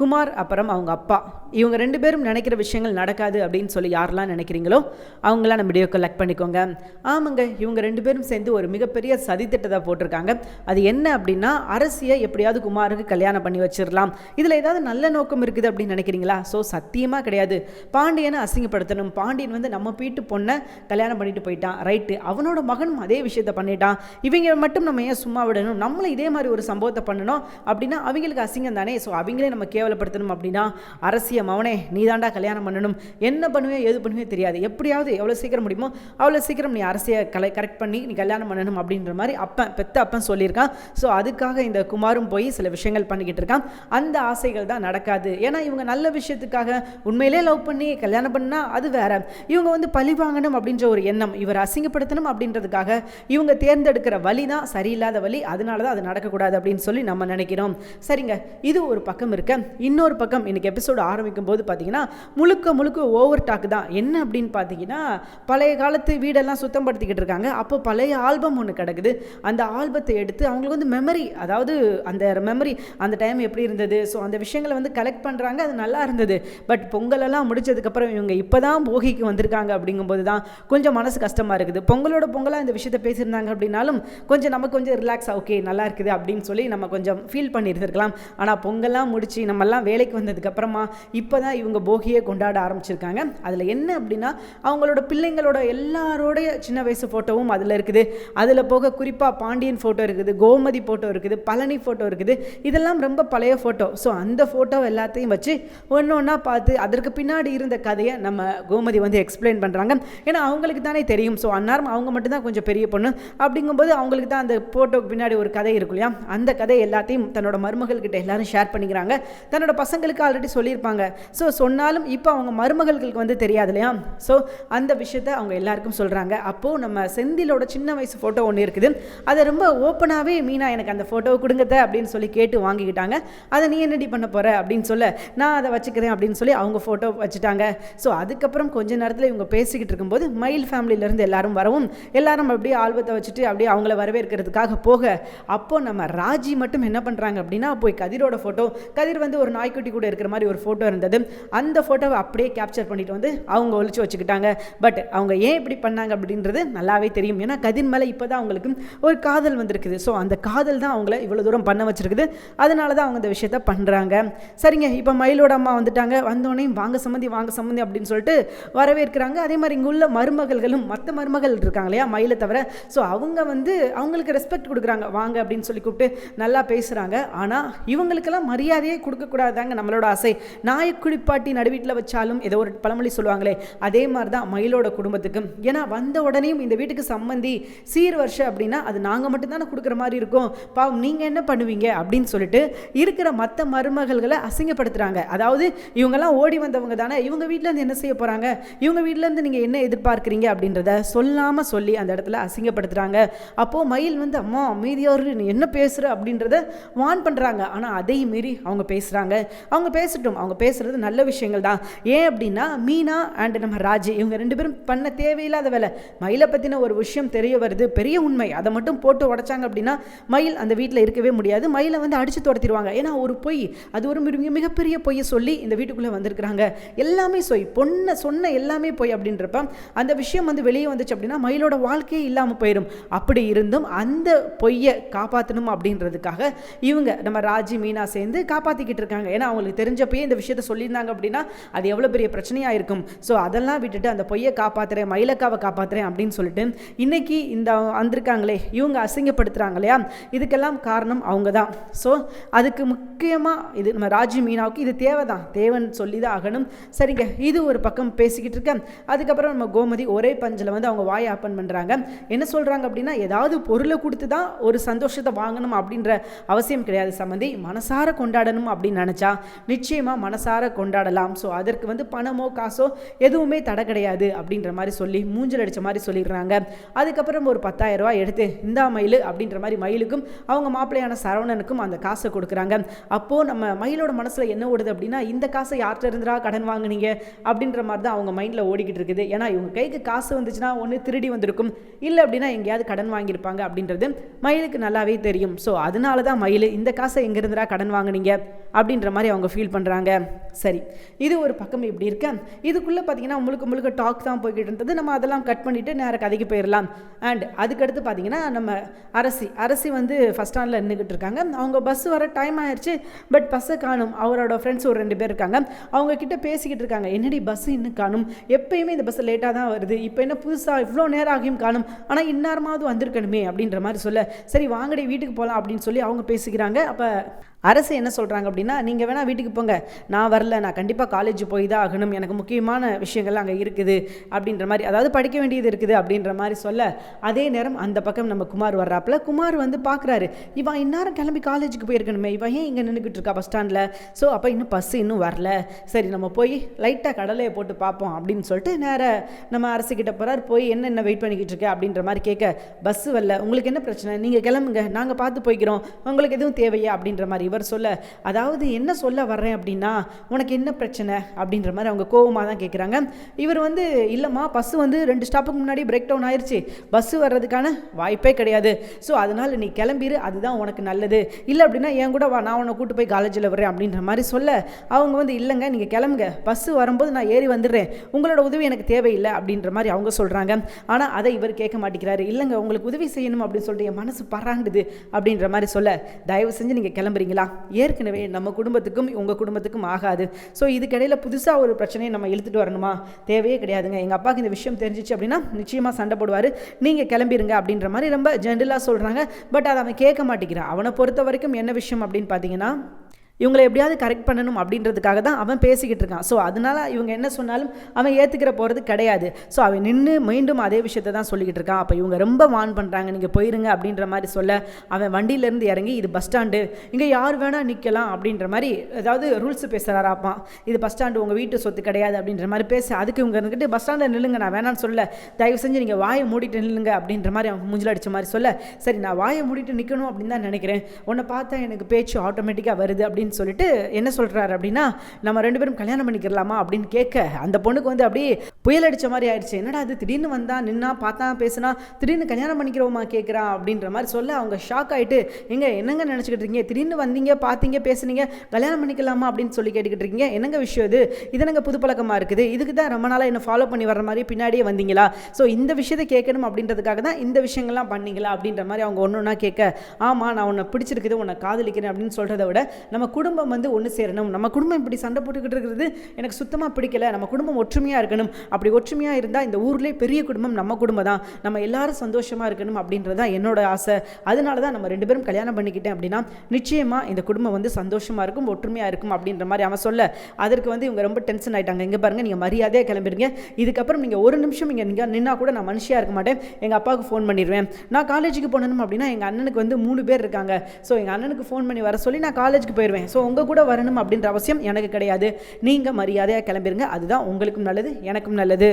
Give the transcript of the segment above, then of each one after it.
குமார் அப்புறம் அவங்க அப்பா. இவங்க ரெண்டு பேரும் நினைக்கிற விஷயங்கள் நடக்காது அப்படின்னு சொல்லி யாரெல்லாம் நினைக்கிறீங்களோ அவங்களாம் நம்ம வீடியோ கலெக்ட் பண்ணிக்கோங்க. ஆமாங்க இவங்க ரெண்டு பேரும் சேர்ந்து ஒரு மிகப்பெரிய சதித்திட்டத்தை போட்டிருக்காங்க. அது என்ன அப்படின்னா அரசியை எப்படியாவது குமாருக்கு கல்யாணம் பண்ணி வச்சிடலாம். இதில் ஏதாவது நல்ல நோக்கம் இருக்குது அப்படின்னு நினைக்கிறீங்களா? ஸோ சத்தியமாக கிடையாது. பாண்டியனை அசிங்கப்படுத்தணும். பாண்டியன் வந்து நம்ம வீட்டு பொண்ணை கல்யாணம் பண்ணிட்டு போயிட்டான். ரைட்டு அவனோட மகனும் அதே விஷயத்த பண்ணிட்டான். இவங்க மட்டும் நம்ம ஏன் சும்மா விடணும்? நம்மளும் இதே மாதிரி ஒரு சம்பவத்தை பண்ணணும் அப்படின்னா அவங்களுக்கு அசிங்கம் தானே. ஸோ அவங்களே நம்ம கேவலப்படுத்தணும் அப்படின்னா அரசியம் அவனே நீ தாண்டா கல்யாணம் பண்ணணும். என்ன பண்ணுவே எது பண்ணுவே தெரியாது. எப்படியாவது எவ்வளோ சீக்கிரம் முடியுமோ அவ்வளோ சீக்கிரம் நீ அரசியை கலை கரெக்ட் பண்ணி நீ கல்யாணம் பண்ணணும் அப்படின்ற மாதிரி அப்பன் பெத்த அப்பன் சொல்லியிருக்கான். ஸோ அதுக்காக இந்த குமாரும் போய் சில விஷயங்கள் பண்ணிக்கிட்டு இருக்கான். அந்த ஆசைகள் தான் நடக்காது. ஏன்னா இவங்க நல்ல விஷயத்துக்காக உண்மையிலே லவ் பண்ணி கல்யாணம் பண்ணால் அது வேற. இவங்க வந்து பழி வாங்கணும் அப்படின்ற ஒரு எண்ணம் இவர் அசிங்கப்படுத்தணும் அப்படின்றதுக்காக இவங்க தேர்ந்தெடுக்கிற வழி தான் சரியில்லாத வழி. அதனால தான் அது நடக்கக்கூடாது அப்படின்னு சொல்லி நம்ம நினைக்கிறோம். சரிங்க இது ஒரு பக்கம் இருக்க. இன்னொரு பக்கம் இன்னைக்கு எபிசோடு ஆரம்பிக்கும் போது பார்த்தீங்கன்னா முழுக்க முழுக்க ஓவர் டாக் தான். என்ன அப்படின்னு பார்த்தீங்கன்னா பழைய காலத்து வீடெல்லாம் சுத்தம் படுத்திக்கிட்டு இருக்காங்க. அப்போ பழைய ஆல்பம் ஒன்று கிடக்குது. அந்த ஆல்பத்தை எடுத்து அவங்களுக்கு வந்து மெமரி அதாவது அந்த மெமரி அந்த டைம் எப்படி இருந்தது? ஸோ அந்த விஷயங்களை வந்து கலெக்ட் பண்ணுறாங்க அது நல்லா இருந்தது. பட் பொங்கலெல்லாம் முடிச்சதுக்கப்புறம் இவங்க இப்போ தான் போகிக்கு வந்திருக்காங்க அப்படிங்கும்போது தான் கொஞ்சம் மனசு கஷ்டமாக இருக்குது. பொங்கலோட பொங்கலாக இந்த விஷயத்தை பேசியிருந்தாங்க அப்படின்னாலும் கொஞ்சம் நமக்கு கொஞ்சம் ரிலாக்ஸ் ஓகே நல்லா இருக்குது அப்படின்னு சொல்லி நம்ம கொஞ்சம் ஃபீல் பண்ணியிருந்திருக்கலாம். ஆனால் பொங்கல்லாம் முடிச்சு நம்மெல்லாம் வேலைக்கு வந்ததுக்கப்புறமா இப்போ தான் இவங்க போகியை கொண்டாட ஆரம்பிச்சிருக்காங்க. அதில் என்ன அப்படின்னா அவங்களோட பிள்ளைங்களோட எல்லாரோடைய சின்ன வயசு ஃபோட்டோவும் அதில் இருக்குது. அதில் போக குறிப்பாக பாண்டியன் ஃபோட்டோ இருக்குது கோமதி ஃபோட்டோ இருக்குது பழனி ஃபோட்டோ இருக்குது. இதெல்லாம் ரொம்ப பழைய ஃபோட்டோ ஸோ அந்த ஃபோட்டோ எல்லாத்தையும் வச்சு ஒன்று ஒன்றா பார்த்து அதற்கு பின்னாடி இருந்த கதையை நம்ம கோமதி வந்து எக்ஸ்பிளைன் பண்ணுறாங்க ஏன்னா அவங்களுக்கு தானே தெரியும். ஸோ அன்னாரம் அவங்க மட்டும்தான் கொஞ்சம் பெரிய பொண்ணு. அப்படிங்கும்போது அவங்களுக்கு தான் அந்த ஃபோட்டோக்கு பின்னாடி ஒரு கதை இருக்கும் இல்லையா? அந்த கதை எல்லாத்தையும் தன்னோட மருமகள்கிட்ட எல்லாரும் ஷேர் பண்ணிக்கிறாங்க. தன்னோட பசங்களுக்கு ஆல்ரெடி சொல்லியிருப்பாங்க. ஸோ சொன்னாலும் இப்போ அவங்க மருமகளுக்கு வந்து தெரியாது இல்லையா? ஸோ அந்த விஷயத்த அவங்க எல்லாருக்கும் சொல்கிறாங்க அப்போது நம்ம செந்திலோட சின்ன வயசு ஃபோட்டோ ஒன்று இருக்குது. அதை ரொம்ப ஓப்பனாகவே மீனா எனக்கு அந்த ஃபோட்டோவை கொடுங்கத்த அப்படின்னு சொல்லி கேட்டு வாங்கிக்கிட்டாங்க. அதை நீ என்னடி பண்ண போகிற அப்படின்னு சொல்ல நான் அதை வச்சுக்கிறேன் அப்படின்னு சொல்லி அவங்க ஃபோட்டோ வச்சுட்டாங்க. ஸோ அதுக்கப்புறம் கொஞ்ச நேரத்தில் இவங்க பேசிக்கிட்டு இருக்கும்போது மயில் ஃபேமிலியிலேருந்து எல்லாரும் வரவும். எல்லாரும் அப்படியே ஆல்பத்தை வச்சுட்டு அப்படியே அவங்கள வரவேற்கிறதுக்காக போக. அப்போது நம்ம ராஜி மட்டும் என்ன பண்ணுறாங்க அப்படின்னா போய் கதிரோட ஃபோட்டோ கதிர் வந்து ஒரு நாய்க்குட்டி கூட இருக்கிற மாதிரி ஒரு ஃபோட்டோ இருந்தது. அந்த ஃபோட்டோவை அப்படியே கேப்சர் பண்ணிட்டு வந்து அவங்க ஒழிச்சு வச்சுக்கிட்டாங்க. பட் அவங்க ஏன் இப்படி பண்ணாங்க அப்படின்றது நல்லாவே தெரியும். ஏன்னா கதிர் மேலே இப்போ தான் அவங்களுக்கு ஒரு காதல் வந்திருக்குது. ஸோ அந்த காதல் தான் அவங்கள இவ்வளோ தூரம் பண்ண வச்சிருக்குது. அதனால தான் அவங்க இந்த விஷயத்த பண்ணுறாங்க சரிங்க இப்போ மயிலோட அம்மா வந்துட்டாங்க. வந்தோடனே வாங்க சம்மந்தி வாங்க சம்மந்தி அப்படின்னு சொல்லிட்டு வரவேற்கிறாங்க. அதே மாதிரி இங்கே உள்ள மருமகள்களும் மற்ற மருமகள் இருக்காங்க இல்லையா மயிலை தவிர. ஸோ அவங்க வந்து அவங்களுக்கு ரெஸ்பெக்ட் கொடுக்குறாங்க. வாங்க அப்படின்னு சொல்லி கூப்பிட்டு நல்லா பேசுகிறாங்க ஆனால் இவங்களுக்கெல்லாம் மரியாதையே கொடுக்க கொடுக்கக்கூடாதாங்க நம்மளோட ஆசை. நாயை குளிப்பாட்டி நடுவீட்டில் வச்சாலும் ஏதோ ஒரு பழமொழி சொல்லுவாங்களே அதே மாதிரி தான் மயிலோட குடும்பத்துக்கும். ஏன்னா வந்த உடனேயும் இந்த வீட்டுக்கு சம்மந்தி சீர் வருஷம் அப்படின்னா அது நாங்கள் மட்டும்தானே கொடுக்குற மாதிரி இருக்கும். பாவம் நீங்கள் என்ன பண்ணுவீங்க அப்படின்னு சொல்லிட்டு இருக்கிற மற்ற மருமகள்களை அசிங்கப்படுத்துகிறாங்க அதாவது இவங்கெல்லாம் ஓடி வந்தவங்க தானே இவங்க வீட்டிலேருந்து என்ன செய்ய போகிறாங்க இவங்க வீட்டிலேருந்து நீங்கள் என்ன எதிர்பார்க்குறீங்க அப்படின்றத சொல்லாமல் சொல்லி அந்த இடத்துல அசிங்கப்படுத்துகிறாங்க அப்போது மயில் வந்து அம்மா அமைதியாரு நீ என்ன பேசுகிற அப்படின்றத வான் பண்ணுறாங்க ஆனால் அதையும் மீறி அவங்க பேசுகிறாங்க அவங்க பேசட்டும். அவங்க பேசுகிறது நல்ல விஷயங்கள் தான். ஏன் அப்படின்னா மீனா அண்ட் நம்ம ராஜி இவங்க ரெண்டு பேரும் பண்ண தேவையில்லாத வேலை. மயிலை பற்றின ஒரு விஷயம் தெரிய வருது. பெரிய உண்மை. அதை மட்டும் போட்டு உடைச்சாங்க அப்படின்னா மயில் அந்த வீட்டில் இருக்கவே முடியாது. மயிலை வந்து அடித்து துரத்திடுவாங்க. ஏன்னா ஒரு பொய். அது ஒரு மிக மிகப்பெரிய பொய்யை சொல்லி இந்த வீட்டுக்குள்ளே வந்திருக்கிறாங்க. எல்லாமே சொய். பொண்ணை சொன்ன எல்லாமே பொய் அப்படின்றப்ப அந்த விஷயம் வந்து வெளியே வந்துச்சு அப்படின்னா மயிலோட வாழ்க்கையே இல்லாமல் போயிடும் அப்படி இருந்தும் அந்த பொய்யை காப்பாற்றணும் அப்படின்றதுக்காக இவங்க நம்ம ராஜி மீனா சேர்ந்து காப்பாற்றிக்கிட்டு இருக்காங்க. ஏன்னா அவங்களுக்கு தெரிஞ்சப்பயே இந்த விஷயத்த சொல்லியிருந்தாங்க அப்படின்னா அது எவ்வளோ பெரிய பிரச்சனையாக இருக்கும். ஸோ அதெல்லாம் விட்டுட்டு அந்த பொய்யை காப்பாற்றுறேன் மயிலக்காவை காப்பாற்றுறேன் அப்படின்னு சொல்லிட்டு இன்னைக்கு இந்த வந்திருக்காங்களே இவங்க அசிங்கப்படுத்துகிறாங்க இல்லையா இதுக்கெல்லாம் காரணம் அவங்க தான் ஸோ அதுக்கு முக்கியமாக இது நம்ம ராஜி மீனாவுக்கு இது தேவை தான் தேவைன்னு சொல்லி தான் ஆகணும். சரிங்க இது ஒரு பக்கம் பேசிக்கிட்டு இருக்கேன். அதுக்கப்புறம் நம்ம கோமதி ஒரே பஞ்சில் வந்து அவங்க வாயை ஆப்பன் பண்ணுறாங்க என்ன சொல்கிறாங்க அப்படின்னா ஏதாவது பொருளை கொடுத்து தான் ஒரு சந்தோஷத்தை வாங்கணும் அப்படின்ற அவசியம் கிடையாது சம்மந்தி மனசார கொண்டாடணும் அப்படின்னு நினச்சா நிச்சயமாக மனசார கொண்டாடலாம். ஸோ அதற்கு வந்து பணமோ காசோ எதுவுமே தடை கிடையாது அப்படின்ற மாதிரி சொல்லி மூஞ்சல் அடித்த மாதிரி சொல்லிடுறாங்க. அதுக்கப்புறம் ஒரு பத்தாயிரம் ரூபாய் எடுத்து இந்தா மயில் அப்படின்ற மாதிரி மயிலுக்கும் அவங்க மாப்பிள்ளையான சரவணனுக்கும் அந்த காசை கொடுக்குறாங்க. அப்போது நம்ம மயிலோட மனசில் என்ன ஓடுது அப்படின்னா இந்த காசை யார்கிட்ட இருந்துடா கடன் வாங்குனீங்க? அப்படின்ற மாதிரி தான் அவங்க மைண்டில் ஓடிக்கிட்டு இருக்குது. ஏன்னா இவங்க கைக்கு காசு வந்துச்சுன்னா ஒன்று திருடி வந்திருக்கும். இல்லை அப்படின்னா எங்கேயாவது கடன் வாங்கியிருப்பாங்க அப்படின்றது மயிலுக்கு நல்லாவே தெரியும். ஸோ அதனால தான் மயில் இந்த காசை எங்கேருந்துடா கடன் வாங்குனீங்க? அப்படி அப்படின்ற மாதிரி அவங்க ஃபீல் பண்ணுறாங்க சரி இது ஒரு பக்கம் இப்படி இருக்க. இதுக்குள்ளே பார்த்தீங்கன்னா முழுக்க முழுக்க டாக் தான் போய்கிட்டு இருந்தது. நம்ம அதெல்லாம் கட் பண்ணிவிட்டு நேராக கதைக்கு போயிடலாம் அண்ட் அதுக்கடுத்து பார்த்தீங்கன்னா நம்ம அரசி அரசி வந்து ஃபஸ்ட் ஸ்டாண்டில் நின்றுக்கிட்டு இருக்காங்க. அவங்க பஸ் வர டைம் ஆயிடுச்சு பட் பஸ்ஸை காணும். அவரோட ஃப்ரெண்ட்ஸ் ஒரு ரெண்டு பேர் இருக்காங்க. அவங்க கிட்ட பேசிக்கிட்டு இருக்காங்க. என்னடி பஸ் இன்னும் காணும்? எப்பயுமே இந்த பஸ் லேட்டாக தான் வருது. இப்போ என்ன புதுசாக இவ்வளோ நேரம் ஆகியும் காணும்? ஆனால் இன்னாரமாவது வந்திருக்கணுமே அப்படின்ற மாதிரி சொல்ல. சரி வாங்கடி வீட்டுக்கு போகலாம் அப்படின்னு சொல்லி அவங்க பேசிக்கிறாங்க. அப்போ அரசு என்ன சொல்கிறாங்க அப்படின்னா நீங்கள் வேணால் வீட்டுக்கு போங்க. நான் வரல. நான் கண்டிப்பாக காலேஜ் போய் தான் ஆகணும். எனக்கு முக்கியமான விஷயங்கள் அங்கே இருக்குது. அப்படின்ற மாதிரி அதாவது படிக்க வேண்டியது இருக்குது அப்படின்ற மாதிரி சொல்ல அதே நேரம் அந்த பக்கம் நம்ம குமார் வர்றாப்புல குமார் வந்து பார்க்குறாரு இவன் இந்நேரம் கிளம்பி காலேஜுக்கு போயிருக்கணுமே. இவன் ஏன் இங்கே நின்றுக்கிட்டு இருக்கா பஸ் ஸ்டாண்டில் ஸோ அப்போ இன்னும் பஸ் இன்னும் வரல. சரி நம்ம போய் லைட்டாக கடலையை போட்டு பார்ப்போம். அப்படின்னு சொல்லிட்டு நேராக நம்ம அரசுக்கிட்ட போகிறார் போய் என்ன என்ன வெயிட் பண்ணிக்கிட்டு இருக்க? அப்படின்ற மாதிரி கேட்க பஸ்ஸு வரல. உங்களுக்கு என்ன பிரச்சனை? நீங்கள் கிளம்புங்க. நாங்கள் பார்த்து போய்க்கிறோம். உங்களுக்கு எதுவும் தேவையா? அப்படின்ற மாதிரி இவர் சொல்ல அதாவது என்ன சொல்ல வர்றேன் அப்படின்னா உனக்கு என்ன பிரச்சனை? அப்படின்ற மாதிரி அவங்க கோவமாக தான் கேட்குறாங்க இவர் வந்து இல்லைம்மா பஸ்ஸு வந்து ரெண்டு ஸ்டாப்புக்கு முன்னாடி பிரேக் டவுன் ஆயிடுச்சு பஸ்ஸு வர்றதுக்கான வாய்ப்பே கிடையாது. ஸோ அதனால் நீ கிளம்பிடு அதுதான் உனக்கு நல்லது. இல்லை அப்படின்னா என் கூட வா. நான் உன்னை கூட்டு போய் காலேஜில் வரேன் அப்படின்ற மாதிரி சொல்ல அவங்க வந்து இல்லைங்க நீங்கள் கிளம்புங்க. பஸ்ஸு வரும்போது நான் ஏறி வந்துடுறேன். உங்களோட உதவி எனக்கு தேவையில்லை. அப்படின்ற மாதிரி அவங்க சொல்கிறாங்க ஆனால் அதை இவர் கேட்க மாட்டேங்கிறாரு. இல்லைங்க உங்களுக்கு உதவி செய்யணும். அப்படின்னு சொல்லிட்டு என் மனசு பராண்டுது அப்படின்ற மாதிரி சொல்ல தயவு செஞ்சு நீங்கள் கிளம்புறீங்களா? ஏற்கனவே நம்ம குடும்பத்துக்கும் உங்கள் குடும்பத்துக்கும் ஆகாது. ஸோ இதுக்கிடையில் புதுசாக ஒரு பிரச்சனையை நம்ம இழுத்துட்டு வரணுமா? தேவையே கிடையாதுங்க. எங்கள் அப்பாவுக்கு இந்த விஷயம் தெரிஞ்சிச்சு அப்படின்னா நிச்சயமாக சண்டை போடுவார். நீங்கள் கிளம்பிருங்க அப்படின்ற மாதிரி ரொம்ப ஜென்ரலாக சொல்கிறாங்க பட் அதை அவன் கேட்க மாட்டேங்கிறான். அவனை பொறுத்த வரைக்கும் என்ன விஷயம் அப்படின்னு பார்த்தீங்கன்னா இவங்களை எப்படியாவது கரெக்ட் பண்ணணும் அப்படின்றதுக்காக தான் அவன் பேசிக்கிட்டு இருக்கான். ஸோ அதனால இவங்க என்ன சொன்னாலும் அவன் ஏற்றுக்கிற போகிறது கிடையாது. ஸோ அவன் நின்று மீண்டும் அதே விஷயத்தை தான் சொல்லிக்கிட்டு இருக்கான். அப்போ இவங்க ரொம்ப வான் பண்ணுறாங்க நீங்கள் போயிருங்க அப்படின்ற மாதிரி சொல்ல அவன் வண்டியிலேருந்து இறங்கி இது பஸ் ஸ்டாண்டு இங்கே யார் வேணால் நிற்கலாம் அப்படின்ற மாதிரி ஏதாவது ரூல்ஸ் பேசுகிறாராப்பான் இது பஸ் ஸ்டாண்டு உங்கள் வீட்டு சொத்து கிடையாது அப்படின்ற மாதிரி பேச. அதுக்கு இவங்க இருந்துக்கிட்டு பஸ் ஸ்டாண்டில் நில்லுங்க நான் வேணான்னு சொல்ல தயவு செஞ்சு நீங்கள் வாயை மூடிட்டு நில்லுங்க அப்படின்ற மாதிரி அவங்க மூஞ்சில் அடித்த மாதிரி சொல்ல. சரி நான் வாயை மூடிட்டு நிற்கணும் அப்படின்னு தான் நினைக்கிறேன். உன்னை பார்த்தா எனக்கு பேச்சு ஆட்டோமேட்டிக்காக வருது அப்படின்னு அப்படின்னு சொல்லிட்டு என்ன சொல்கிறாரு அப்படின்னா நம்ம ரெண்டு பேரும் கல்யாணம் பண்ணிக்கிறலாமா அப்படின்னு கேட்க அந்த பொண்ணுக்கு வந்து அப்படியே புயல் அடித்த மாதிரி ஆயிடுச்சு. என்னடா அது திடீர்னு வந்தா நின்னா பார்த்தா பேசுனா திடீர்னு கல்யாணம் பண்ணிக்கிறோமா கேட்குறா அப்படின்ற மாதிரி சொல்ல அவங்க ஷாக் ஆகிட்டு எங்க என்னங்க நினச்சிக்கிட்டு இருக்கீங்க? திடீர்னு வந்தீங்க பார்த்தீங்க பேசுனீங்க கல்யாணம் பண்ணிக்கலாமா? அப்படின்னு சொல்லி கேட்டுக்கிட்டு இருக்கீங்க. என்னங்க விஷயம் இது? இது என்னங்க புது பழக்கமாக இருக்குது? இதுக்கு தான் ரொம்ப நாளாக என்ன ஃபாலோ பண்ணி வர மாதிரி பின்னாடியே வந்தீங்களா? ஸோ இந்த விஷயத்தை கேட்கணும் அப்படின்றதுக்காக தான் இந்த விஷயங்கள்லாம் பண்ணீங்களா அப்படின்ற மாதிரி அவங்க ஒன்று ஒன்றா கேட்க ஆமாம் நான் உன்னை பிடிச்சிருக்குது உன்னை காதலிக்கிறேன் அப்படின்னு சொல்கிறத விட நம்ம குடும்பம் வந்து ஒன்று சேரணும். நம்ம குடும்பம் இப்படி சண்டை போட்டுக்கிட்டு இருக்கிறது எனக்கு சுத்தமாக பிடிக்கல. நம்ம குடும்பம் ஒற்றுமையாக இருக்கணும். அப்படி ஒற்றுமையாக இருந்தால் இந்த ஊர்லேயே பெரிய குடும்பம் நம்ம குடும்பம் தான். நம்ம எல்லாரும் சந்தோஷமாக இருக்கணும் அப்படின்றது தான் என்னோட ஆசை. அதனால தான் நம்ம ரெண்டு பேரும் கல்யாணம் பண்ணிக்கிட்டேன் அப்படின்னா நிச்சயமாக இந்த குடும்பம் வந்து சந்தோஷமாக இருக்கும் ஒற்றுமையாக இருக்கும் அப்படின்ற மாதிரி அவன் சொல்ல. அதற்கு வந்து இவங்க ரொம்ப டென்ஷன் ஆயிட்டாங்க. இங்கே பாருங்கள் நீங்கள் மரியாதையாக கிளம்பிடுங்க. இதுக்கப்புறம் நீங்கள் ஒரு நிமிஷம் இங்கே நீங்கள் நின்னா கூட நான் மனுஷியாக இருக்க மாட்டேன். எங்கள் அப்பாவுக்கு ஃபோன் பண்ணிடுவேன் நான் காலேஜுக்கு போனணும் அப்படின்னா எங்கள் அண்ணனுக்கு வந்து மூணு பேர் இருக்காங்க. ஸோ எங்கள் அண்ணனுக்கு ஃபோன் பண்ணி வர சொல்லி நான் காலேஜுக்கு போயிடுவேன் ஸோ உங்கள் கூட வரணும் அப்படின்ற அவசியம் எனக்கு கிடையாது. நீங்கள் மரியாதையாக கிளம்பிருங்க. அதுதான் உங்களுக்கும் நல்லது எனக்கும் நல்லது.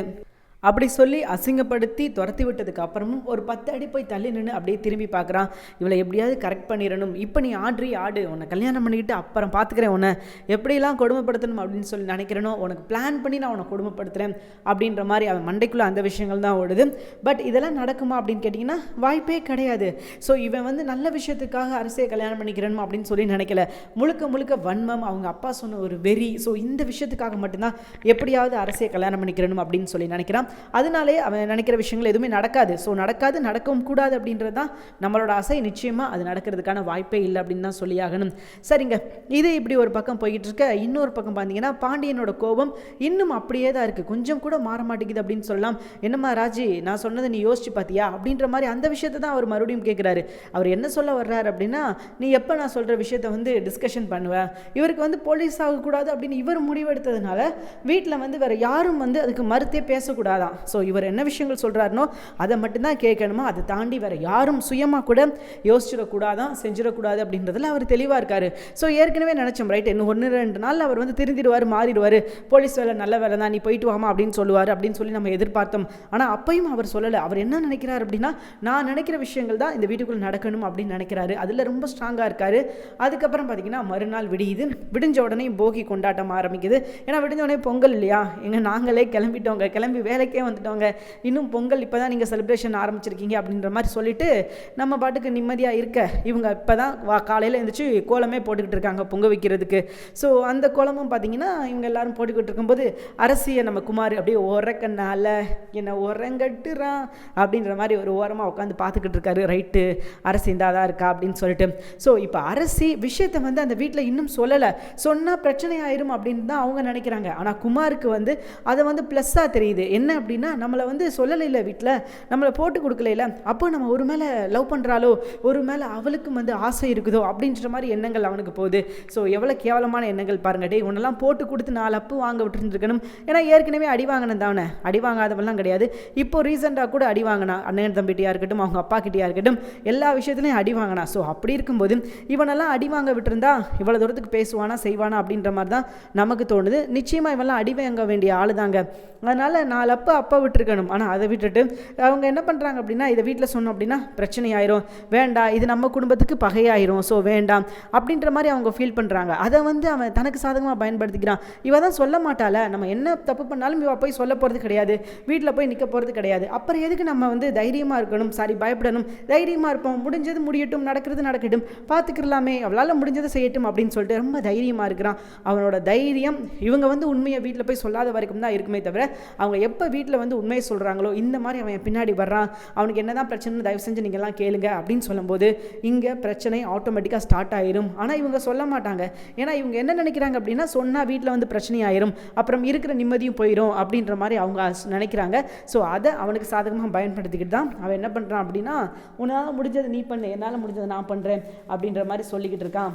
அப்படி சொல்லி அசிங்கப்படுத்தி துரத்தி விட்டதுக்கு அப்புறமும் ஒரு பத்து அடி போய் தள்ளி நின்று அப்படியே திரும்பி பார்க்குறான். இவளை எப்படியாவது கரெக்ட் பண்ணிடணும். இப்போ நீ ஆட்ரி ஆடு உன்னை கல்யாணம் பண்ணிக்கிட்டு அப்புறம் பார்த்துக்கிறேன் உன்னை. எப்படிலாம் கொடுமைப்படுத்தணும் அப்படின்னு சொல்லி நினைக்கிறேனோ உனக்கு பிளான் பண்ணி நான் உன்னை கொடுமைப்படுத்துகிறேன் அப்படின்ற மாதிரி அவன் மண்டைக்குள்ளே அந்த விஷயங்கள் தான் ஓடுது. பட் இதெல்லாம் நடக்குமா அப்படின்னு கேட்டிங்கன்னா வாய்ப்பே கிடையாது. ஸோ இவன் வந்து நல்ல விஷயத்துக்காக அரசியை கல்யாணம் பண்ணிக்கிறணும் அப்படின்னு சொல்லி நினைக்கல. முழுக்க முழுக்க வன்மம் அவங்க அப்பா சொன்ன ஒரு வெறி. ஸோ இந்த விஷயத்துக்காக மட்டும்தான் எப்படியாவது அரசியை கல்யாணம் பண்ணிக்கிறணும் அப்படின்னு சொல்லி நினைக்கிறான். அதனாலே அவன் நினைக்கிற விஷயங்கள் எதுவுமே நடக்காது. ஸோ நடக்காது நடக்கவும் கூடாது அப்படின்றது தான் நம்மளோட ஆசை. நிச்சயமாக அது நடக்கிறதுக்கான வாய்ப்பே இல்லை அப்படின்னு தான் சொல்லியாகணும் சரிங்க. இது இப்படி ஒரு பக்கம் போய்கிட்டு இருக்க. இன்னொரு பக்கம் பார்த்தீங்கன்னா பாண்டியனோட கோபம் இன்னும் அப்படியே தான் இருக்குது கொஞ்சம் கூட மாற மாட்டேங்குது அப்படின்னு சொல்லலாம். என்னம்மா ராஜி நான் சொன்னதை நீ யோசிச்சு பார்த்தியா அப்படின்ற மாதிரி அந்த விஷயத்தை தான் அவர் மறுபடியும் கேட்குறாரு அவர் என்ன சொல்ல வர்றாரு அப்படின்னா நீ எப்போ நான் சொல்கிற விஷயத்தை வந்து டிஸ்கஷன் பண்ணுவேன் இவருக்கு வந்து போலீஸ் ஆகக்கூடாது அப்படின்னு இவர் முடிவெடுத்ததுனால வீட்டில் வந்து வேறு யாரும் வந்து அதுக்கு மறுத்தே பேசக்கூடாது? பேசக்கூடாதான் ஸோ இவர் என்ன விஷயங்கள் சொல்கிறாருனோ அதை மட்டும்தான் கேட்கணுமா? அதை தாண்டி வேறு யாரும் சுயமாக கூட யோசிச்சிடக்கூடாதான் செஞ்சிடக்கூடாது அப்படின்றதுல அவர் தெளிவாக இருக்கார். ஸோ ஏற்கனவே நினச்சோம் ரைட் இன்னும் ஒன்று ரெண்டு நாள் அவர் வந்து திருந்திடுவார் மாறிடுவார். போலீஸ் வேலை நல்ல வேலை தான் நீ போயிட்டு வாமா அப்படின்னு சொல்லுவார் அப்படின்னு சொல்லி நம்ம எதிர்பார்த்தோம். ஆனால் அப்பையும் அவர் சொல்லலை. அவர் என்ன நினைக்கிறார் அப்படின்னா நான் நினைக்கிற விஷயங்கள் தான் இந்த வீட்டுக்குள்ளே நடக்கணும் அப்படின்னு நினைக்கிறாரு. அதில் ரொம்ப ஸ்ட்ராங்காக இருக்கார். அதுக்கப்புறம் பார்த்தீங்கன்னா மறுநாள் விடியுது. விடிஞ்ச உடனே போகி கொண்டாட்டம் ஆரம்பிக்குது. ஏன்னா விடிஞ்ச உடனே பொங்கல் இல்லையா? எங்கள் நாங்களே கிளம்பிட்டோங்க. கிளம்பி வேலைக்கு பொங்கலுக்கே வந்துட்டோங்க. இன்னும் பொங்கல் இப்போ தான் நீங்கள் செலிப்ரேஷன் ஆரம்பிச்சிருக்கீங்க அப்படின்ற மாதிரி சொல்லிட்டு நம்ம பாட்டுக்கு நிம்மதியாக இருக்க. இவங்க இப்போ தான் வா காலையில் எழுந்திரிச்சு கோலமே போட்டுக்கிட்டு இருக்காங்க பொங்க வைக்கிறதுக்கு. ஸோ அந்த கோலமும் பார்த்தீங்கன்னா இவங்க எல்லாரும் போட்டுக்கிட்டு இருக்கும்போது அரசியை நம்ம குமார் அப்படியே உரக்கண்ணால என்னை உரங்கட்டுறான் அப்படின்ற மாதிரி ஒரு ஓரமாக உட்காந்து பார்த்துக்கிட்டு இருக்காரு. ரைட்டு அரசி இந்தா தான் இருக்கா? அப்படின்னு சொல்லிட்டு. ஸோ இப்போ அரசி விஷயத்தை வந்து அந்த வீட்டில் இன்னும் சொல்லலை. சொன்னால் பிரச்சனை ஆயிரும் அப்படின்னு தான் அவங்க நினைக்கிறாங்க. ஆனால் குமாருக்கு வந்து அதை வந்து ப்ளஸ்ஸாக தெரியுது. என்ன அப்படின்னா நம்மளை வந்து சொல்லலை இல்லை வீட்டில் நம்மளை போட்டு கொடுக்கலையில அப்போ நம்ம ஒரு மேலே லவ் பண்ணுறாலோ ஒரு மேலே அவளுக்கும் வந்து ஆசை இருக்குதோ அப்படின்ற மாதிரி எண்ணங்கள் அவனுக்கு போகுது. ஸோ எவ்வளோ கேவலமான எண்ணங்கள் பாருங்க. டே உன்னெல்லாம் போட்டு கொடுத்து நாலு அப்பு வாங்க விட்டுருந்துருக்கணும். ஏன்னா ஏற்கனவே அடி வாங்கினது தானே அடி வாங்காதவெல்லாம் கிடையாது. இப்போ ரீசெண்டாக கூட அடி வாங்கினா அண்ணன் தம்பிட்டியாக இருக்கட்டும் அவங்க அப்பா கிட்டேயா இருக்கட்டும் எல்லா விஷயத்துலையும் அடி வாங்கினா. ஸோ அப்படி இருக்கும்போது இவனெல்லாம் அடி வாங்க விட்டுருந்தா இவ்வளோ தூரத்துக்கு பேசுவானா செய்வானா அப்படின்ற மாதிரி தான் நமக்கு தோணுது. நிச்சயமாக இவெல்லாம் அடி வாங்க வேண்டிய ஆளு தாங்க அதனால் நாலு தப்பு அப்பா விட்டுருக்கணும். ஆனால் அதை விட்டுட்டு அவங்க என்ன பண்ணுறாங்க அப்படின்னா இதை வீட்டில் சொன்னோம் அப்படின்னா பிரச்சனை ஆயிரும் வேண்டாம் இது நம்ம குடும்பத்துக்கு பகையாயிரும். ஸோ வேண்டாம். அப்படின்ற மாதிரி அவங்க ஃபீல் பண்ணுறாங்க அதை வந்து அவன் தனக்கு சாதகமாக பயன்படுத்திக்கிறான். இவ தான் சொல்ல மாட்டாள. நம்ம என்ன தப்பு பண்ணாலும் இவ போய் சொல்ல போகிறது கிடையாது. வீட்டில் போய் நிற்க போகிறது கிடையாது. அப்புறம் எதுக்கு நம்ம வந்து தைரியமாக இருக்கணும்? சாரி பயப்படணும். தைரியமாக இருப்போம். முடிஞ்சது முடியட்டும். நடக்கிறது நடக்கட்டும். பார்த்துக்கலாமே அவளால் முடிஞ்சதை செய்யட்டும் அப்படின்னு சொல்லிட்டு ரொம்ப தைரியமாக இருக்கிறான். அவனோட தைரியம் இவங்க வந்து உண்மையை வீட்டில் போய் சொல்லாத வரைக்கும் தான் இருக்குமே தவிர அவங்க எப்போ வீட்டில் வந்து உண்மையை சொல்கிறாங்களோ இந்த மாதிரி அவன் பின்னாடி வர்றான் அவனுக்கு என்ன தான் பிரச்சனை தயவு செஞ்சு நீங்கள்லாம் கேளுங்க அப்படின்னு சொல்லும்போது இங்கே பிரச்சனை ஆட்டோமேட்டிக்காக ஸ்டார்ட் ஆயிரும். ஆனால் இவங்க சொல்ல மாட்டாங்க. ஏன்னா இவங்க என்ன நினைக்கிறாங்க அப்படின்னா சொன்னால் வீட்டில் வந்து பிரச்சனை ஆயிரும் அப்புறம் இருக்கிற நிம்மதியும் போயிடும் அப்படின்ற மாதிரி அவங்க நினைக்கிறாங்க. ஸோ அதை அவனுக்கு சாதகமாக பயன்படுத்திக்கிட்டு தான் அவன் என்ன பண்ணுறான் அப்படின்னா உன்னால் முடிஞ்சது நீ பண்ணு என்னால் முடிஞ்சதை நான் பண்ணுறேன் அப்படின்ற மாதிரி சொல்லிக்கிட்டு இருக்கான்.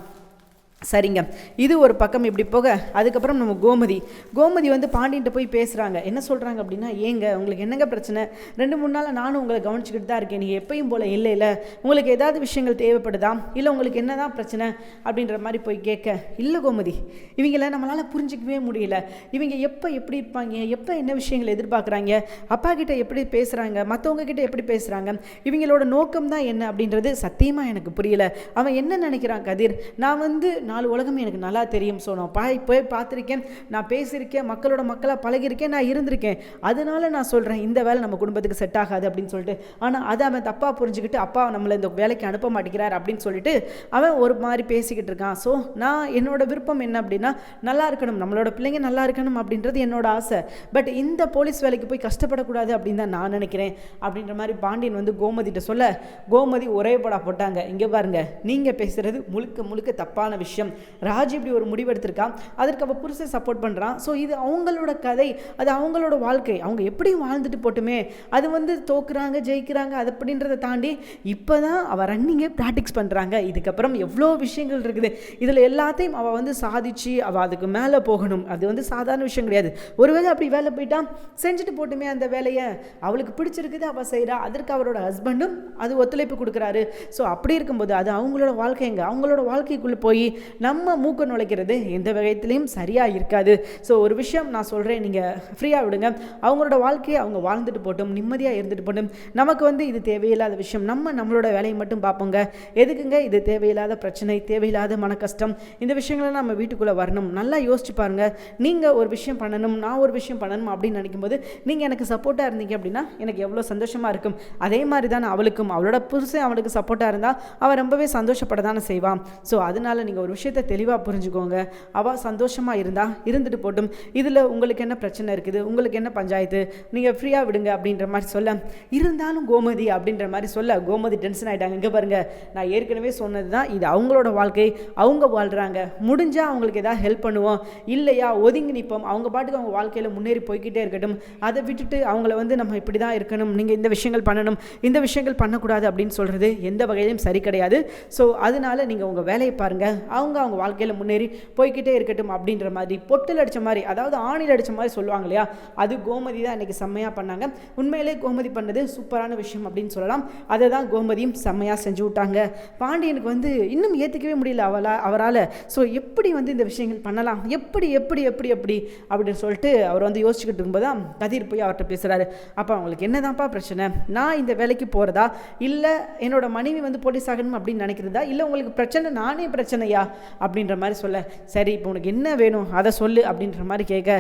சரிங்க. இது ஒரு பக்கம் இப்படி போக அதுக்கப்புறம் நம்ம கோமதி. கோமதி வந்து பாண்டியன்ட்ட போய் பேசுகிறாங்க என்ன சொல்கிறாங்க அப்படின்னா ஏங்க உங்களுக்கு என்னங்க பிரச்சனை? ரெண்டு மூணு நாள் நானும் உங்களை கவனிச்சுக்கிட்டு தான் இருக்கேன். நீங்கள் எப்பயும் போல் இல்லை இல்லை. உங்களுக்கு ஏதாவது விஷயங்கள் தேவைப்படுதா? இல்லை உங்களுக்கு என்ன தான் பிரச்சனை? அப்படின்ற மாதிரி போய் கேட்க இல்லை கோமதி. இவங்கள நம்மளால் புரிஞ்சிக்கவே முடியல. இவங்க எப்போ எப்படி இருப்பாங்க? எப்போ என்ன விஷயங்கள் எதிர்பார்க்குறாங்க? அப்பா கிட்ட எப்படி பேசுகிறாங்க மற்றவங்க கிட்ட எப்படி பேசுகிறாங்க இவங்களோட நோக்கம் தான் என்ன? அப்படின்றது சத்தியமாக எனக்கு புரியல. அவன் என்ன நினைக்கிறான் கதிர்? நான் வந்து நாலு உலகம் எனக்கு நல்லா தெரியும். ஸோ நான் பா போய் பார்த்துருக்கேன். நான் பேசியிருக்கேன். மக்களோட மக்களாக பழகிருக்கேன் நான் இருந்திருக்கேன். அதனால நான் சொல்கிறேன் இந்த வேலை நம்ம குடும்பத்துக்கு செட் ஆகாது அப்படின்னு சொல்லிட்டு. ஆனால் அதை அவன் தப்பாக புரிஞ்சுக்கிட்டு அப்பா நம்மளை இந்த வேலைக்கு அனுப்ப மாட்டேங்கிறார் அப்படின்னு சொல்லிட்டு அவன் ஒரு மாதிரி பேசிக்கிட்டு இருக்கான். ஸோ நான் என்னோட விருப்பம் என்ன அப்படின்னா நல்லா இருக்கணும். நம்மளோட பிள்ளைங்க நல்லா இருக்கணும் அப்படின்றது என்னோட ஆசை. பட் இந்த போலீஸ் வேலைக்கு போய் கஷ்டப்படக்கூடாது அப்படின்னு தான் நான் நினைக்கிறேன். அப்படின்ற மாதிரி பாண்டியன் வந்து கோமதிட்ட சொல்ல கோமதி ஒரே படா போட்டாங்க. இங்கே பாருங்கள் நீங்கள் பேசுகிறது முழுக்க முழுக்க தப்பான விஷயம். ராஜ் இப்படி ஒரு முடிவெடுத்திருக்கான் அதற்கு அவள் புருஷன் சப்போர்ட் பண்ணுறான் ஸோ இது அவங்களோட கதை. அது அவங்களோட வாழ்க்கை. அவங்க எப்படியும் வாழ்ந்துட்டு போட்டுமே. அது வந்து தோக்குறாங்க ஜெயிக்கிறாங்க அது அப்படின்றத தாண்டி இப்போ தான் அவள் ரன்னிங்கே ப்ராக்டிக்ஸ் பண்ணுறாங்க இதுக்கப்புறம் எவ்வளோ விஷயங்கள் இருக்குது. இதில் எல்லாத்தையும் அவள் வந்து சாதிச்சு அவள் அதுக்கு மேலே போகணும். அது வந்து சாதாரண விஷயம் கிடையாது. ஒருவேளை அப்படி வேலை போயிட்டா செஞ்சுட்டு போட்டுமே அந்த வேலையை. அவளுக்கு பிடிச்சிருக்குது அவள் செய்கிறா அதற்கு அவரோட ஹஸ்பண்டும் அது ஒத்துழைப்பு கொடுக்குறாரு. ஸோ அப்படி இருக்கும்போது அது அவங்களோட வாழ்க்கைங்க அவங்களோட வாழ்க்கைக்குள்ளே போய் நம்ம மூக்க நுழைக்கிறது எந்த வகையிலையும் சரியாக இருக்காது. ஸோ ஒரு விஷயம் நான் சொல்கிறேன் நீங்கள் ஃப்ரீயாக விடுங்க. அவங்களோட வாழ்க்கையை அவங்க வாழ்ந்துட்டு போட்டும் நிம்மதியாக இருந்துட்டு போட்டும். நமக்கு வந்து இது தேவையில்லாத விஷயம். நம்ம நம்மளோட வேலையை மட்டும் பார்ப்போங்க எதுக்குங்க இது தேவையில்லாத பிரச்சனை தேவையில்லாத மன கஷ்டம் இந்த விஷயங்களை நம்ம வீட்டுக்குள்ளே வரணும். நல்லா யோசிச்சு பாருங்கள் நீங்கள் ஒரு விஷயம் பண்ணணும் நான் ஒரு விஷயம் பண்ணணும் அப்படின்னு நினைக்கும்போது நீங்கள் எனக்கு சப்போர்ட்டாக இருந்தீங்க அப்படின்னா எனக்கு எவ்வளோ சந்தோஷமாக இருக்கும். அதே மாதிரி தான் அவளுக்கும். அவளோட புதுசு அவளுக்கு சப்போர்ட்டாக இருந்தால் அவள் ரொம்பவே சந்தோஷப்பட தானே செய்வான். ஸோ அதனால் நீங்கள் ஒரு விஷயத்தை தெளிவாக புரிஞ்சுக்கோங்க. அவள் சந்தோஷமாக இருந்தா இருந்துட்டு போட்டும். இதில் உங்களுக்கு என்ன பிரச்சனை இருக்குது? உங்களுக்கு என்ன பஞ்சாயத்து? நீங்கள் ஃப்ரீயாக விடுங்க அப்படின்ற மாதிரி சொல்ல. இருந்தாலும் கோமதி அப்படின்ற மாதிரி சொல்ல. கோமதி டென்ஷன் ஆகிட்டாங்க இங்கே பாருங்கள் நான் ஏற்கனவே சொன்னது தான் இது. அவங்களோட வாழ்க்கை. அவங்க வாழ்கிறாங்க முடிஞ்சால் அவங்களுக்கு ஏதாவது ஹெல்ப் பண்ணுவோம். இல்லையா ஒதுங்கி நிற்போம் அவங்க பாட்டுக்கு அவங்க வாழ்க்கையில் முன்னேறி போய்கிட்டே இருக்கட்டும். அதை விட்டுட்டு அவங்கள வந்து நம்ம இப்படி தான் இருக்கணும். நீங்கள் இந்த விஷயங்கள் பண்ணணும். இந்த விஷயங்கள் பண்ணக்கூடாது அப்படின்னு சொல்கிறது எந்த வகையிலும் சரி கிடையாது. ஸோ அதனால நீங்கள் உங்கள் வேலையை பாருங்கள் அவங்க அவங்க அவங்க வாழ்க்கையில் முன்னேறி போய்க்கிட்டே இருக்கட்டும் அப்படின்ற மாதிரி பொட்டில் அடித்த மாதிரி அதாவது ஆணில் அடித்த மாதிரி சொல்லுவாங்க இல்லையா? அது கோமதி தான் இன்றைக்கி செம்மையாக பண்ணாங்க. உண்மையிலே கோமதி பண்ணது சூப்பரான விஷயம் அப்படின்னு சொல்லலாம். அதை தான் கோமதியும் செம்மையாக செஞ்சு விட்டாங்க. பாண்டியனுக்கு வந்து இன்னும் ஏற்றுக்கவே முடியல அவளா அவரால். ஸோ எப்படி வந்து இந்த விஷயங்கள் பண்ணலாம்? எப்படி எப்படி எப்படி எப்படி அப்படின்னு சொல்லிட்டு அவர் வந்து யோசிச்சுக்கிட்டு இருக்கும்போது தான் கதிர் போய் அவர்கிட்ட பேசுகிறாரு அப்போ அவங்களுக்கு என்னதான்ப்பா பிரச்சனை? நான் இந்த வேலைக்கு போகிறதா இல்லை என்னோட மனைவி வந்து போலீஸ் ஆகணும் அப்படின்னு நினைக்கிறதா? இல்லை உங்களுக்கு பிரச்சனை நானே பிரச்சனையா? அப்படின்ற மாதிரி சொல்ல சரி இப்போ உனக்கு என்ன வேணும் அதை சொல்லு அப்படின்ற மாதிரி கேட்க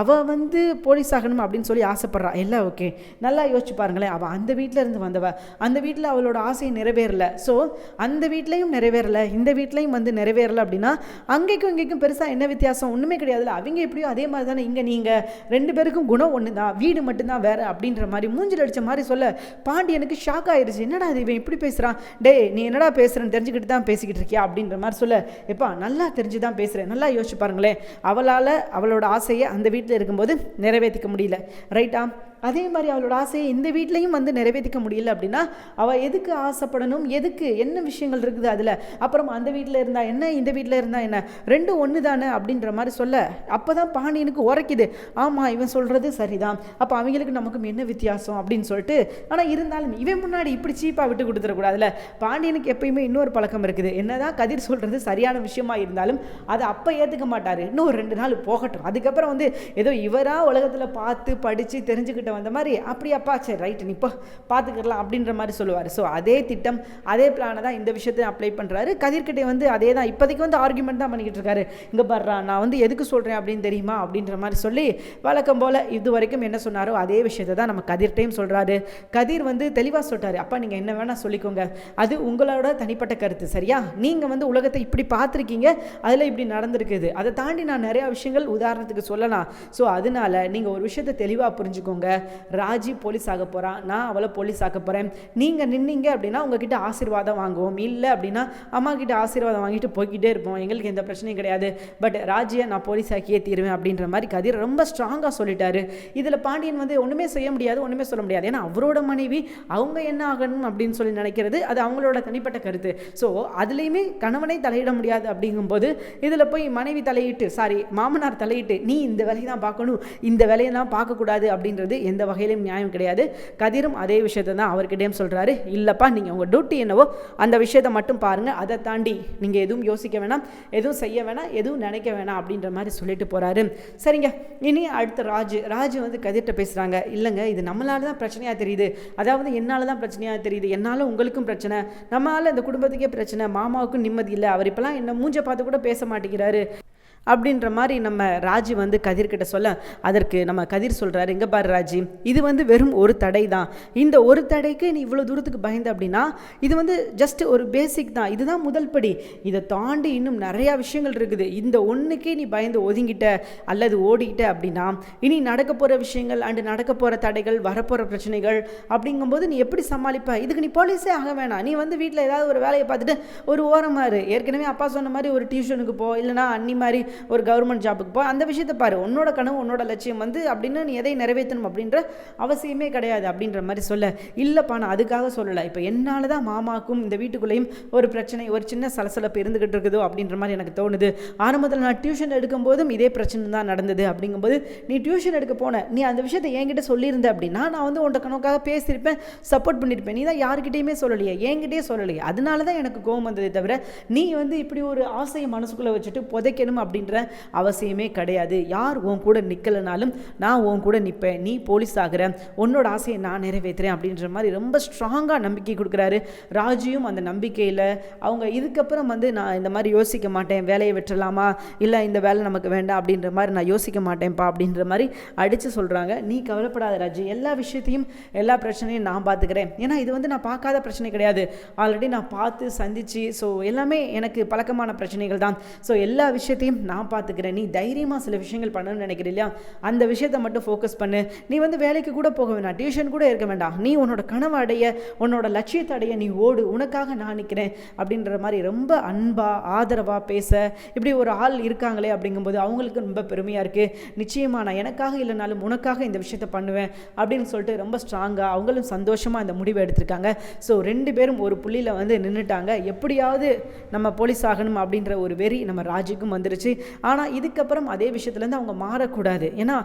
அவள் வந்து போலீஸ் ஆகணும் அப்படின்னு சொல்லி ஆசைப்பட்றா. எல்லாம் ஓகே. நல்லா யோசிச்சு பாருங்களேன் அவள் அந்த வீட்டில் இருந்து வந்தவ. அந்த வீட்டில் அவளோட ஆசையை நிறைவேறலை. ஸோ அந்த வீட்லேயும் நிறைவேறல இந்த வீட்லேயும் வந்து நிறைவேறல அப்படின்னா அங்கேக்கும் இங்கேக்கும் பெருசாக என்ன வித்தியாசம்? ஒன்றுமே கிடையாதுல்ல. அவங்க எப்படியோ அதே மாதிரி தானே இங்கே நீங்கள் ரெண்டு பேருக்கும் குணம் ஒன்று தான் வீடு மட்டும்தான் வேறு அப்படின்ற மாதிரி மூஞ்சில் அடித்த மாதிரி சொல்ல பாண்டியனுக்கு ஷாக் ஆயிடுச்சு என்னடா இது? இவன் இப்படி பேசுகிறான் டே நீ என்னடா பேசுகிறேன்னு தெரிஞ்சுக்கிட்டு தான் பேசிக்கிட்டு இருக்கியா? அப்படின்ற மாதிரி சொல்ல எப்பா நல்லா தெரிஞ்சு தான் பேசுகிறேன் நல்லா யோசிச்சு பாருங்களேன். அவளால் அவளோட ஆசையை அந்த வீட்டில் இருக்கும்போது நிறைவேற்றிக்க முடியல. ரைட்டா அதே மாதிரி அவளோட ஆசையை இந்த வீட்லேயும் வந்து நிறைவேற்றிக்க முடியல அப்படின்னா அவள் எதுக்கு ஆசைப்படணும்? எதுக்கு? என்ன விஷயங்கள் இருக்குது அதில்? அப்புறம் அந்த வீட்டில் இருந்தால் என்ன? இந்த வீட்டில் இருந்தால் என்ன? ரெண்டும் ஒன்று தானே அப்படின்ற மாதிரி சொல்ல அப்போ தான் பாண்டியனுக்கு உரைக்குது. ஆமாம் இவன் சொல்கிறது சரிதான். அப்போ அவங்களுக்கு நமக்கும் என்ன வித்தியாசம் அப்படின்னு சொல்லிட்டு ஆனால் இருந்தாலும் இவன் முன்னாடி இப்படி சீப்பாக விட்டு கொடுத்துடக்கூடாதுல பாண்டியனுக்கு எப்பயுமே இன்னொரு பழக்கம் இருக்குது. என்னதான் கதிர் சொல்கிறது சரியான விஷயமா இருந்தாலும் அதை அப்போ ஏற்றுக்க மாட்டார். இன்னும் ஒரு ரெண்டு நாள் போகட்டும். அதுக்கப்புறம் வந்து ஏதோ இவராக உலகத்தில் பார்த்து படித்து தெரிஞ்சுக்கிட்ட வந்த மாதிரி அப்படியாப்பா சரி ரைட்டு நீ இப்போ பார்த்துக்கலாம் அப்படின்ற மாதிரி சொல்லுவார். ஸோ அதே திட்டம் அதே பிளானை தான் இந்த விஷயத்தை அப்ளை பண்ணுறாரு கதிர்கிட்டே வந்து அதே தான் இப்போதைக்கு வந்து ஆர்குமெண்ட் தான் பண்ணிக்கிட்டு இருக்காரு. இங்கே பாடுறா நான் வந்து எதுக்கு சொல்கிறேன் அப்படின்னு தெரியுமா? அப்படின்ற மாதிரி சொல்லி வழக்கம் போல் இது வரைக்கும் என்ன சொன்னாரோ அதே விஷயத்தை தான் நம்ம கதிர்கிட்டையும் சொல்கிறாரு கதிர் வந்து தெளிவாக சொல்கிறாரு அப்பா நீங்கள் என்ன வேணால் சொல்லிக்கோங்க. அது உங்களோட தனிப்பட்ட கருத்து சரியா? நீங்கள் வந்து உலகத்தை இப்படி பார்த்துருக்கீங்க அதில் இப்படி நடந்திருக்குது. அதை தாண்டி நான் நிறையா விஷயங்கள் உதாரணத்துக்கு சொல்லலாம். ஸோ அதனால நீங்கள் ஒரு விஷயத்தை தெளிவாக புரிஞ்சுக்கோங்க. ராஜி போலீஸ் ஆக போகிறான் நான் அவளை போலீஸ் ஆக்க போகிறேன் நீங்கள் நின்னீங்க அப்படின்னா உங்ககிட்ட ஆசீர்வாதம் வாங்குவோம். இல்லை அப்படின்னா அம்மா கிட்ட ஆசீர்வாதம் வாங்கிட்டு போய்கிட்டே இருப்போம். எங்களுக்கு எந்த பிரச்சனையும் கிடையாது. பட் ராஜியை நான் போலீஸ் ஆக்கியே தீருவேன் அப்படின்ற மாதிரி கதிர் ரொம்ப ஸ்ட்ராங்காக சொல்லிட்டாரு. இதில் பாண்டியன் வந்து ஒன்றுமே செய்ய முடியாது ஒன்றுமே சொல்ல முடியாது. ஏன்னா அவரோட மனைவி அவங்க என்ன ஆகணும் அப்படின்னு சொல்லி நினைக்கிறது அது அவங்களோட தனிப்பட்ட கருத்து. ஸோ அதுலேயுமே கணவனை தலையிட முடியாது அப்படிங்கும்போது இதில் போய் மனைவி தலையிட்டு சாரி மாமனார் தலையிட்டு நீ இந்த வேலையை தான் பார்க்கணும். இந்த வேலையை தான் பார்க்கக்கூடாது அப்படின்றது எந்த வகையிலும் நியாயம் கிடையாது. கதிரும் அதே விஷயத்தை தான் அவர்கிட்டயும் சொல்கிறாரு இல்லைப்பா நீங்கள் உங்கள் டியூட்டி என்னவோ அந்த விஷயத்தை மட்டும் பாருங்கள் அதை தாண்டி நீங்கள் எதுவும் யோசிக்க வேணாம் எதுவும் செய்ய வேணாம் எதுவும் நினைக்க வேணாம் அப்படின்ற மாதிரி சொல்லிட்டு போகிறாரு சரிங்க இனி அடுத்து ராஜு. ராஜு வந்து கதிர்கிட்ட பேசுகிறாங்க இல்லைங்க இது நம்மளால தான் பிரச்சனையாக தெரியுது. அதாவது என்னால் தான் பிரச்சனையாக தெரியுது. என்னால் உங்களுக்கும் பிரச்சனை நம்மளால் இந்த குடும்பத்துக்கே பிரச்சனை மாமாவுக்கும் நிம்மதி இல்லை. அவர் இப்போலாம் என்ன மூஞ்ச பார்த்து கூட பேச மாட்டேங்கிறாரு. அப்படின்ற மாதிரி நம்ம ராஜி வந்து கதிர்கிட்ட சொல்ல அதற்கு நம்ம கதிர் சொல்கிறாரு எங்கே பாரு ராஜி இது வந்து வெறும் ஒரு தடை தான். இந்த ஒரு தடைக்கு நீ இவ்வளோ தூரத்துக்கு பயந்த அப்படின்னா இது வந்து ஜஸ்ட் ஒரு பேசிக் தான். இதுதான் முதல் படி. இதை தாண்டி இன்னும் நிறையா விஷயங்கள் இருக்குது. இந்த ஒன்றுக்கே நீ பயந்து ஒதுங்கிட்ட அல்லது ஓடிக்கிட்ட அப்படின்னா இனி நடக்க போகிற விஷயங்கள் அண்டு நடக்க போகிற தடைகள் வரப்போகிற பிரச்சனைகள் அப்படிங்கும்போது நீ எப்படி சமாளிப்ப? இதுக்கு நீ போலீஸே ஆக வேணாம். நீ வந்து வீட்டில் ஏதாவது ஒரு வேலையை பார்த்துட்டு ஒரு ஓரமாக இரு. ஏற்கனவே அப்பா சொன்ன மாதிரி ஒரு டியூஷனுக்கு போ. இல்லைனா அன்னி மாதிரி ஒரு கவர்மெண்ட் ஜாபுக்கு போ அந்த விஷயத்தை பாரு. உன்னோட கனவு உன்னோட லட்சியம் வந்து அப்படின்னு நீ எதை நிறைவேற்றணும் அப்படின்ற அவசியமே கிடையாது அப்படின்ற மாதிரி சொல்ல. இல்லைப்பா நான் அதுக்காக சொல்லலை. இப்போ என்னால் தான் மாமாக்கும் இந்த வீட்டுக்குள்ளேயும் ஒரு பிரச்சனை ஒரு சின்ன சலசலப்பு இருந்துகிட்டு இருக்குதோ அப்படின்ற மாதிரி எனக்கு தோணுது. ஆரம்பத்தில் நான் டியூஷன் எடுக்கும்போதும் இதே பிரச்சனை தான் நடந்தது. அப்படிங்கும்போது நீ டியூஷன் எடுக்க போன நீ அந்த விஷயத்தை என்கிட்ட சொல்லியிருந்த அப்படின்னா நான் வந்து உன்ட கனவுக்காக பேசியிருப்பேன் சப்போர்ட் பண்ணியிருப்பேன். நீ தான் யார்கிட்டயுமே சொல்லலையே. என்கிட்டயே சொல்லலையே. அதனால தான் எனக்கு கோவம் வந்ததே தவிர நீ வந்து இப்படி ஒரு ஆசையை மனசுக்குள்ளே வச்சுட்டு புதைக்கணும் அப்படின்னு அப்படின்ற அவசியமே கிடையாது. யார் உன் கூட நிற்கலைனாலும் நான் உன் கூட நிற்பேன் நீ போலீஸ் ஆகிற. உன்னோட ஆசையை நான் நிறைவேற்றுறேன் அப்படின்ற மாதிரி ரொம்ப ஸ்ட்ராங்காக நம்பிக்கை கொடுக்குறாரு ராஜியும் அந்த நம்பிக்கையில். அவங்க இதுக்கப்புறம் வந்து நான் இந்த மாதிரி யோசிக்க மாட்டேன். வேலையை விட்டுறலாமா? இல்லை இந்த வேலை நமக்கு வேண்டாம் அப்படின்ற மாதிரி நான் யோசிக்க மாட்டேன்ப்பா அப்படின்ற மாதிரி அடித்து சொல்கிறாங்க நீ கவலைப்படாத ராஜி. எல்லா விஷயத்தையும் எல்லா பிரச்சனையும் நான் பார்த்துக்கிறேன் ஏன்னா இது வந்து நான் பார்க்காத பிரச்சனை கிடையாது. ஆல்ரெடி நான் பார்த்து சந்திச்சு ஸோ எல்லாமே எனக்கு பழக்கமான பிரச்சனைகள் தான். ஸோ எல்லா விஷயத்தையும் நான் பார்த்துக்கிறேன் நீ தைரியமாக சில விஷயங்கள் பண்ணணும்னு நினைக்கிற இல்லையா? அந்த விஷயத்தை மட்டும் ஃபோக்கஸ் பண்ணு. நீ வந்து வேலைக்கு கூட போக வேண்டாம் டியூஷன் கூட இருக்க வேண்டாம். நீ உன்னோட கனவு அடைய உன்னோட லட்சியத்தை அடைய நீ ஓடு. உனக்காக நான் நிற்கிறேன் அப்படின்ற மாதிரி ரொம்ப அன்பாக ஆதரவாக பேச இப்படி ஒரு ஆள் இருக்காங்களே அப்படிங்கும்போது அவங்களுக்கு ரொம்ப பெருமையாக இருக்குது நிச்சயமாக நான் எனக்காக இல்லைனாலும் உனக்காக இந்த விஷயத்த பண்ணுவேன் அப்படின்னு சொல்லிட்டு ரொம்ப ஸ்ட்ராங்காக அவங்களும் சந்தோஷமாக இந்த முடிவை எடுத்திருக்காங்க. ஸோ ரெண்டு பேரும் ஒரு புள்ளியில் வந்து நின்றுட்டாங்க எப்படியாவது நம்ம போலீஸ் ஆகணும் அப்படின்ற ஒரு வெறி நம்ம ராஜுக்கும் வந்துருச்சு. ஆனால் இதுக்கப்புறம் அதே விஷயத்துலேருந்து அவங்க மாறக்கூடாது. ஏன்னா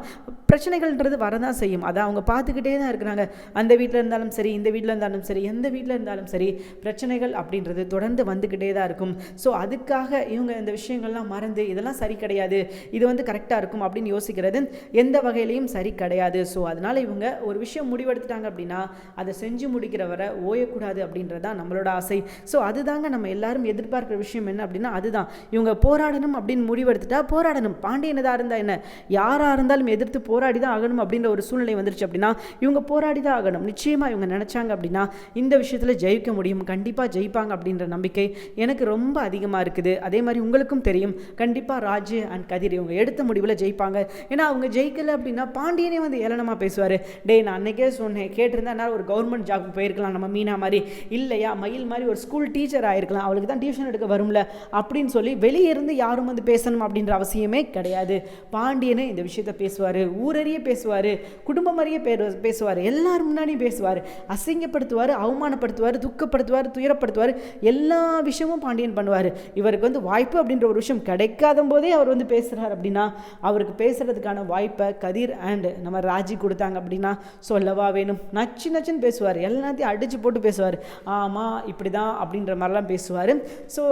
பிரச்சனைகள்ன்றது வரதான் செய்யும். அதை அவங்க பார்த்துக்கிட்டே தான் இருக்கிறாங்க. அந்த வீட்டில் இருந்தாலும் சரி இந்த வீட்டில் இருந்தாலும் சரி எந்த வீட்டில் இருந்தாலும் சரி பிரச்சனைகள் அப்படின்றது தொடர்ந்து வந்துக்கிட்டே தான் இருக்கும். ஸோ அதுக்காக இவங்க இந்த விஷயங்கள்லாம் மறந்து இதெல்லாம் சரி கிடையாது இது வந்து கரெக்டாக இருக்கும் அப்படின்னு யோசிக்கிறது எந்த வகையிலையும் சரி கிடையாது. ஸோ அதனால் இவங்க ஒரு விஷயம் முடிவெடுத்துட்டாங்க அப்படின்னா அதை செஞ்சு முடிக்கிற வரை ஓயக்கூடாது அப்படின்றது தான் நம்மளோட ஆசை. ஸோ அதுதாங்க நம்ம எல்லாரும் எதிர்பார்க்குற விஷயம் என்ன அப்படின்னா அதுதான். இவங்க போராடணும் அப்படின்னு முடிவெடுத்துட்டா போராடணும். பாண்டியனதாக இருந்தால் என்ன? யாராக இருந்தாலும் எதிர்த்து போராடி தான் ஆகணும் அப்படின்ற ஒரு சூழ்நிலை வந்துருச்சு அப்படின்னா இவங்க போராடி தான் ஆகணும். நிச்சயமாக இவங்க நினச்சாங்க அப்படின்னா இந்த விஷயத்தில் ஜெயிக்க முடியும். கண்டிப்பாக ஜெயிப்பாங்க அப்படின்ற நம்பிக்கை எனக்கு ரொம்ப அதிகமாக இருக்குது. அதே மாதிரி உங்களுக்கும் தெரியும். கண்டிப்பாக ராஜ் அண்ட் கதிர் இவங்க எடுத்த முடிவில் ஜெயிப்பாங்க. ஏன்னா அவங்க ஜெயிக்கலை அப்படின்னா பாண்டியனே வந்து ஏளனமாக பேசுவார். டே நான் அன்றைக்கே சொன்னேன். கேட்டிருந்தா நான் ஒரு கவர்மெண்ட் ஜாப் போயிருக்கலாம். நம்ம மீனா மாதிரி. இல்லையா மயில் மாதிரி ஒரு ஸ்கூல் டீச்சர் ஆயிருக்கலாம். அவளுக்கு தான் டியூஷன் எடுக்க வரும்ல அப்படின்னு சொல்லி வெளியே இருந்து யாரும் வந்து பேசணும். அப்படின்ற அவசியமே கிடையாது. பாண்டியனே இந்த விஷயத்த பேசுவார் ஊரறிய பேசுவார் குடும்பம் அறிய பேசுவார் எல்லார் முன்னாடியும் பேசுவார். அசிங்கப்படுத்துவார் அவமானப்படுத்துவார் துக்கப்படுத்துவார் துயரப்படுத்துவார் எல்லா விஷயமும் பாண்டியன் பண்ணுவார். இவருக்கு வந்து வாய்ப்பு அப்படின்ற ஒரு விஷயம் கிடைக்காத போதே அவர் வந்து பேசுகிறார் அப்படின்னா அவருக்கு பேசுகிறதுக்கான வாய்ப்பை கதிர் அண்ட் நம்ம ராஜி கொடுத்தாங்க அப்படின்னா சொல்லவா வேணும்? நச்சு நச்சுன்னு பேசுவார். எல்லாத்தையும் அடித்து போட்டு பேசுவார். ஆமாம் இப்படி தான் அப்படின்ற மாதிரிலாம் பேசுவார். ஸோ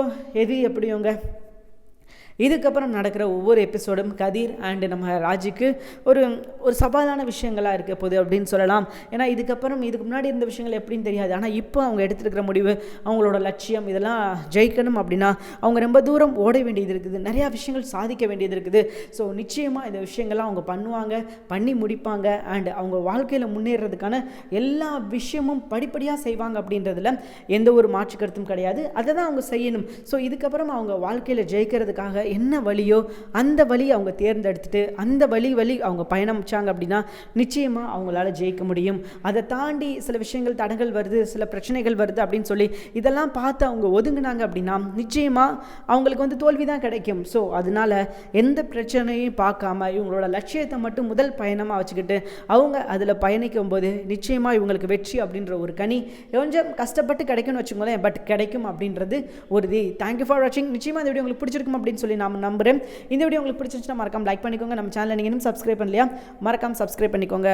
எது எப்படியோங்க? இதுக்கப்புறம் நடக்கிற ஒவ்வொரு எபிசோடும் கதிர் அண்டு நம்ம ராஜிக்கு ஒரு ஒரு சவாலான விஷயங்களாக இருக்க போகுது அப்படின்னு சொல்லலாம். ஏன்னா இதுக்கப்புறம் இதுக்கு முன்னாடி இருந்த விஷயங்கள் எப்படின்னு தெரியாது. ஆனால் இப்போ அவங்க எடுத்துருக்கிற முடிவு அவங்களோட லட்சியம் இதெல்லாம் ஜெயிக்கணும் அப்படின்னா அவங்க ரொம்ப தூரம் ஓட வேண்டியது இருக்குது. நிறையா விஷயங்கள் சாதிக்க வேண்டியது இருக்குது. ஸோ நிச்சயமாக இந்த விஷயங்கள்லாம் அவங்க பண்ணுவாங்க பண்ணி முடிப்பாங்க அண்ட் அவங்க வாழ்க்கையில் முன்னேறதுக்கான எல்லா விஷயமும் படிப்படியாக செய்வாங்க அப்படின்றதுல எந்த ஒரு மாற்று கருத்தும் கிடையாது. அதை தான் அவங்க செய்யணும். ஸோ இதுக்கப்புறம் அவங்க வாழ்க்கையில் ஜெயிக்கிறதுக்காக என்ன வழியோ அந்த வழி அவங்க தேர்ந்தெடுத்துட்டு அந்த வழி வழி அவங்க பயணமிச்சாங்க அப்படின்னா நிச்சயமாக அவங்களால ஜெயிக்க முடியும். அதை தாண்டி சில விஷயங்கள் தடங்கள் வருது சில பிரச்சனைகள் வருது அப்படின்னு சொல்லி இதெல்லாம் பார்த்து அவங்க ஒதுங்கினாங்க அப்படின்னா நிச்சயமாக அவங்களுக்கு வந்து தோல்வி தான் கிடைக்கும். ஸோ அதனால எந்த பிரச்சனையும் பார்க்காம இவங்களோட லட்சியத்தை மட்டும் முதல் பயணமாக வச்சுக்கிட்டு அவங்க அதில் பயணிக்கும் போது நிச்சயமாக இவங்களுக்கு வெற்றி அப்படின்ற ஒரு கனி கொஞ்சம் கஷ்டப்பட்டு கிடைக்கும்னு வச்சுக்கோங்களேன். பட் கிடைக்கும் அப்படின்றது உறுதி தேங்க்யூ ஃபார் வாட்சிங் நிச்சயமாக இந்த வீடியோ உங்களுக்கு பிடிச்சிருக்கும் அப்படின்னு சொல்லி சொல்லி நான் நம்புகிறேன் இந்த வீடியோ உங்களுக்கு பிடிச்சிருச்சுன்னா மறக்காம லைக் பண்ணிக்கோங்க. நம்ம சேனலை நீங்கள் இன்னும் சப்ஸ்கிரைப் பண்ணலையா? மறக்காம சப்ஸ்கிரைப் பண்ணிக்கோங்க.